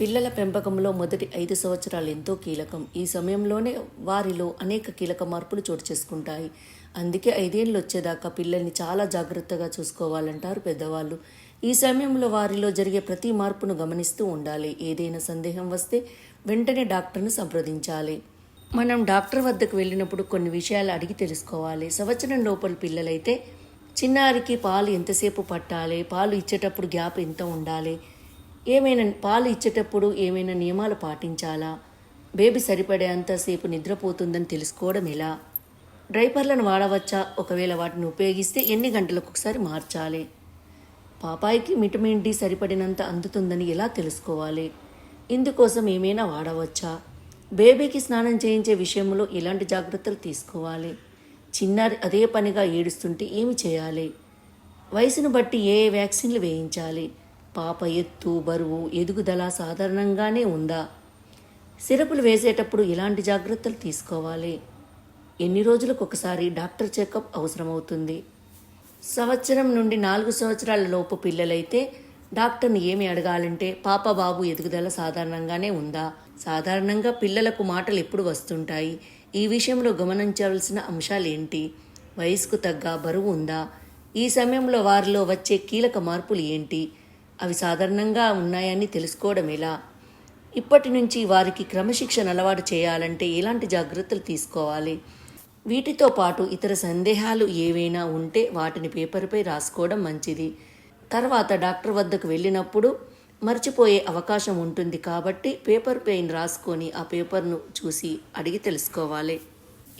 పిల్లల పెంపకంలో మొదటి ఐదు సంవత్సరాలు ఎంతో కీలకం. ఈ సమయంలోనే వారిలో అనేక కీలక మార్పులు చోటు చేసుకుంటాయి. అందుకే ఐదేళ్ళు వచ్చేదాకా పిల్లల్ని చాలా జాగ్రత్తగా చూసుకోవాలంటారు పెద్దవాళ్ళు. ఈ సమయంలో వారిలో జరిగే ప్రతి మార్పును గమనిస్తూ ఉండాలి. ఏదైనా సందేహం వస్తే వెంటనే డాక్టర్ను సంప్రదించాలి. మనం డాక్టర్ వద్దకు వెళ్ళినప్పుడు కొన్ని విషయాలు అడిగి తెలుసుకోవాలి. సంవత్సరం లోపల పిల్లలైతే చిన్నారికి పాలు ఎంతసేపు పట్టాలి? పాలు ఇచ్చేటప్పుడు గ్యాప్ ఎంత ఉండాలి? ఏమైనా పాలు ఇచ్చేటప్పుడు ఏమైనా నియమాలు పాటించాలా? బేబీ సరిపడేంతసేపు నిద్రపోతుందని తెలుసుకోవడం ఎలా? డ్రైపర్లను వాడవచ్చా? ఒకవేళ వాటిని ఉపయోగిస్తే ఎన్ని గంటలకు ఒకసారి మార్చాలి? పాపాయికి విటమిన్ డి సరిపడినంత అందుతుందని ఎలా తెలుసుకోవాలి? ఇందుకోసం ఏమైనా వాడవచ్చా? బేబీకి స్నానం చేయించే విషయంలో ఎలాంటి జాగ్రత్తలు తీసుకోవాలి? చిన్నారి అదే పనిగా ఏడుస్తుంటే ఏమి చేయాలి? వయసును బట్టి ఏ ఏ వ్యాక్సిన్లు వేయించాలి? పాప ఎత్తు బరువు ఎదుగుదల సాధారణంగానే ఉందా? సిరపులు వేసేటప్పుడు ఎలాంటి జాగ్రత్తలు తీసుకోవాలి? ఎన్ని రోజులకు ఒకసారి డాక్టర్ చెకప్ అవసరమవుతుంది? సంవత్సరం నుండి నాలుగు సంవత్సరాల లోపు పిల్లలైతే డాక్టర్ని ఏమి అడగాలంటే పాప బాబు ఎదుగుదల సాధారణంగానే ఉందా? సాధారణంగా పిల్లలకు మాటలు ఎప్పుడు వస్తుంటాయి? ఈ విషయంలో గమనించవలసిన అంశాలు ఏంటి? వయసుకు తగ్గ బరువు ఉందా? ఈ సమయంలో వారిలో వచ్చే కీలక మార్పులు ఏంటి? అవి సాధారణంగా ఉన్నాయని తెలుసుకోవడం ఎలా? ఇప్పటి నుంచి వారికి క్రమశిక్షణ అలవాటు చేయాలంటే ఎలాంటి జాగ్రత్తలు తీసుకోవాలి? వీటితో పాటు ఇతర సందేహాలు ఏవైనా ఉంటే వాటిని పేపర్పై రాసుకోవడం మంచిది. తర్వాత డాక్టర్ వద్దకు వెళ్ళినప్పుడు మర్చిపోయే అవకాశం ఉంటుంది కాబట్టి పేపర్ పెయిన్ రాసుకొని ఆ పేపర్ను చూసి అడిగి తెలుసుకోవాలి.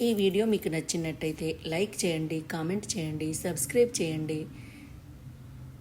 ఈ వీడియో మీకు నచ్చినట్టయితే లైక్ చేయండి కామెంట్ చేయండి సబ్స్క్రైబ్ చేయండి.